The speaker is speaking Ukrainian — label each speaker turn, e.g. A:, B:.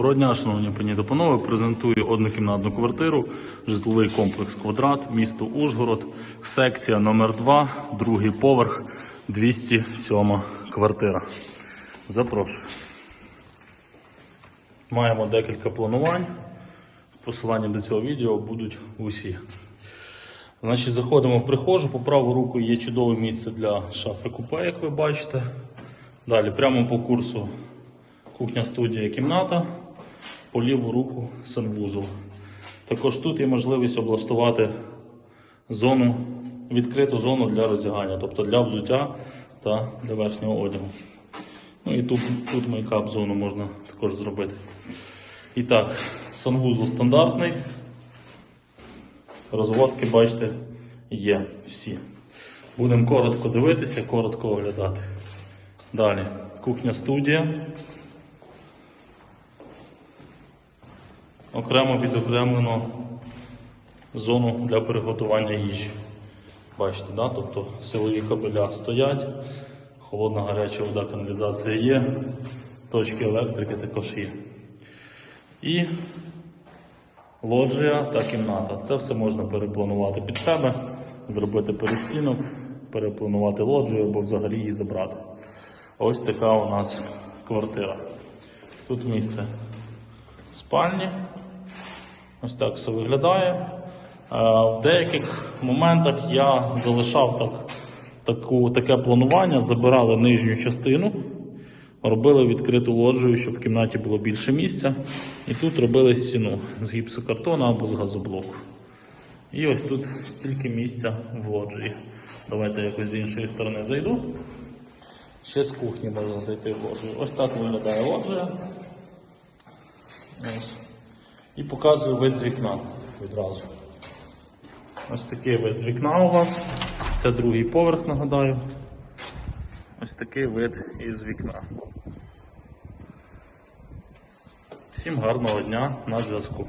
A: Доброго дня, шановні пані та панове. Презентую однокімнатну квартиру, житловий комплекс Квадрат, місто Ужгород, секція номер 2 другий поверх, 207 квартира. Запрошую. Маємо декілька планувань. Посилання до цього відео будуть усі. Значить, заходимо в прихожу. По праву руку є чудове місце для шафи купе, як ви бачите. Далі, прямо по курсу кухня, студія, кімната. По ліву руку санвузол. Також тут є можливість облаштувати зону, відкриту зону для роздягання, тобто для взуття та для верхнього одягу. Ну і тут, тут мейкап зону можна також зробити. І так, санвузол стандартний. Розводки, бачите, є всі. Будемо коротко дивитися, коротко оглядати. Далі, кухня-студія. Окремо відокремлено зону для приготування їжі. Бачите, да? тобто силові кабеля стоять, холодна гаряча вода, каналізація є, точки електрики також є. І лоджія та кімната. Це все можна перепланувати під себе, зробити перестінок, перепланувати лоджію або взагалі її забрати. Ось така у нас квартира. Тут місце спальні. Ось так все виглядає. Е, В деяких моментах я залишав так, таку, таке планування, забирали нижню частину, робили відкриту лоджію, щоб в кімнаті було більше місця. І тут робили стіну з гіпсокартону або з газоблоку. І ось тут стільки місця в лоджії. Давайте якось з іншої сторони зайду. Ще з кухні можна зайти в лоджію. Ось так виглядає лоджія. Ось. І показую вид з вікна відразу. Ось такий вид з вікна у вас. Це другий поверх, нагадаю. Ось такий вид із вікна. Всім гарного дня на зв'язку.